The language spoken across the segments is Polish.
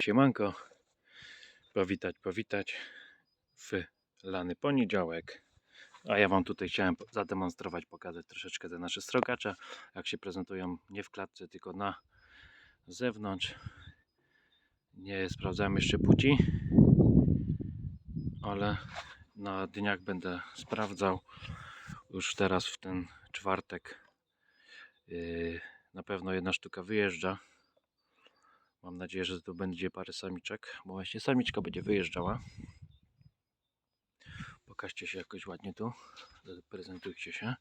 Siemanko, siemanko. Powitać, powitać w lany poniedziałek. A ja Wam tutaj chciałem zademonstrować, pokazać troszeczkę te nasze srogacze, jak się prezentują nie w klatce, tylko na zewnątrz. Nie sprawdzałem jeszcze płci, ale na dniach będę sprawdzał. Już teraz w ten czwartek yy, na pewno jedna sztuka wyjeżdża. Mam nadzieję, że to będzie parę samiczek, bo właśnie samiczka będzie wyjeżdżała. Pokażcie się jakoś ładnie tu. Prezentujcie się.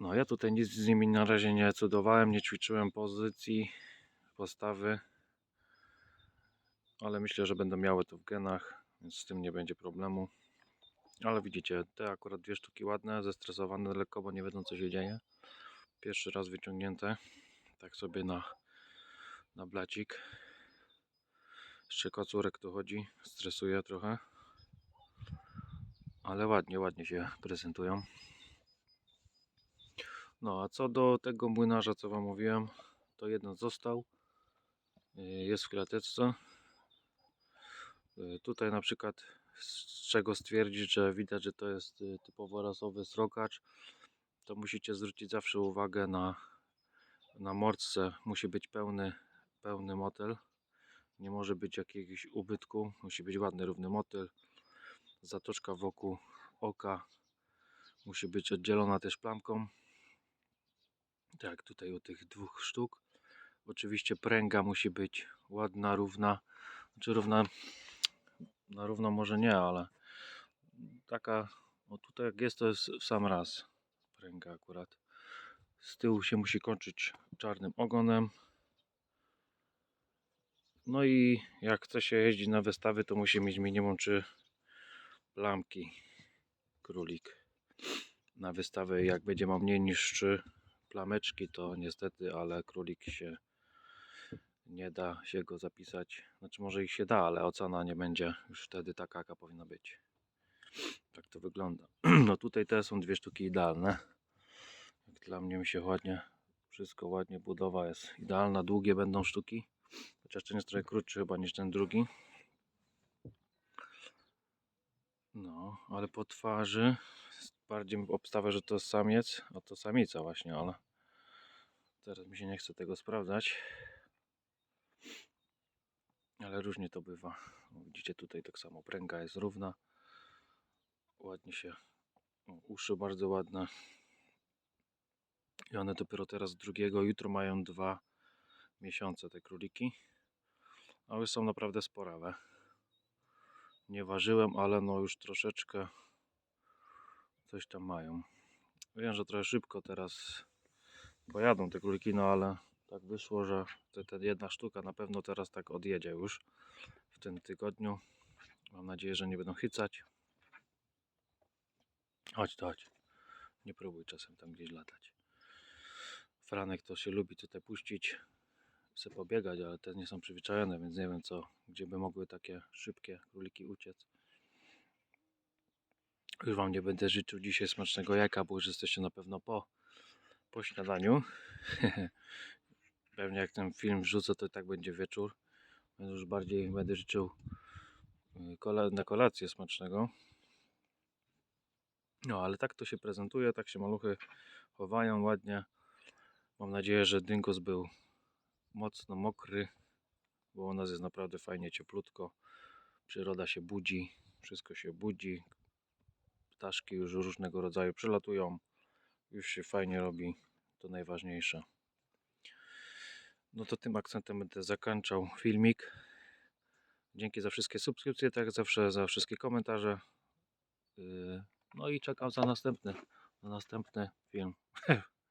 No ja tutaj nic z nimi na razie nie cudowałem, nie ćwiczyłem pozycji, postawy. Ale myślę, że będą miały to w genach, więc z tym nie będzie problemu. Ale widzicie, te akurat dwie sztuki ładne, zestresowane lekko, bo nie wiedzą co się dzieje. Pierwszy raz wyciągnięte. Tak sobie na na blacik. Jeszcze kocurek tu chodzi, stresuje trochę. Ale ładnie, ładnie się prezentują. No a co do tego młynarza, co Wam mówiłem, to jeden został. Yy, Jest w klateczce. Yy, Tutaj na przykład z czego stwierdzić, że widać, że to jest yy, typowo rasowy srokacz, to musicie zwrócić zawsze uwagę na, na mordce. Musi być pełny pełny motyl. Nie może być jakiegoś ubytku. Musi być ładny, równy motyl. Zatoczka wokół oka musi być oddzielona też plamką. Tak tutaj u tych dwóch sztuk. Oczywiście pręga musi być ładna, równa. Znaczy równa, na równo może nie, ale taka, o tutaj jak jest to jest w sam raz pręga akurat. Z tyłu się musi kończyć czarnym ogonem. No i jak chce się jeździć na wystawy, to musi mieć minimum 3 plamki królik. Na wystawę jak będzie miał mniej niż 3 plameczki, to niestety, ale królik się nie da się go zapisać. Znaczy może ich się da, ale ocena nie będzie już wtedy taka, jaka powinna być. Tak to wygląda. No tutaj te są dwie sztuki idealne. Dla mnie mi się ładnie, wszystko ładnie, budowa jest idealna. Długie będą sztuki. Chociaż ten jest trochę krótszy chyba niż ten drugi. No, ale po twarzy bardziej obstawia, że to samiec, a to samica właśnie, ale teraz mi się nie chce tego sprawdzać. Ale różnie to bywa. O, Widzicie tutaj tak samo pręga jest równa. Ładnie się o, uszy bardzo ładne. I one dopiero teraz drugiego, jutro mają dwa miesiące te króliki. Ale są naprawdę sporawe. Nie ważyłem, ale no już troszeczkę coś tam mają. Wiem, że trochę szybko teraz pojadą te króliki, no ale tak wyszło, że te, te jedna sztuka na pewno teraz tak odjedzie już w tym tygodniu. Mam nadzieję, że nie będą chycać. Chodź, to chodź. Nie próbuj czasem tam gdzieś latać. Franek to się lubi tutaj puścić, chce pobiegać, ale te nie są przyzwyczajone, więc nie wiem co, gdzie by mogły takie szybkie króliki uciec. Już Wam nie będę życzył dzisiaj smacznego jajka, bo już jesteście na pewno po, po śniadaniu. Pewnie jak ten film wrzucę, to i tak będzie wieczór. Więc już bardziej będę życzył y, kola, na kolację smacznego. No, ale tak to się prezentuje, tak się maluchy chowają ładnie. Mam nadzieję, że dyngus był mocno mokry, bo u nas jest naprawdę fajnie cieplutko. Przyroda się budzi, wszystko się budzi. Ptaszki już różnego rodzaju przylatują. Już się fajnie robi, to najważniejsze. No to tym akcentem będę zakończał filmik. Dzięki za wszystkie subskrypcje, tak jak zawsze za wszystkie komentarze. Yy, No i czekam za następny, na następny film.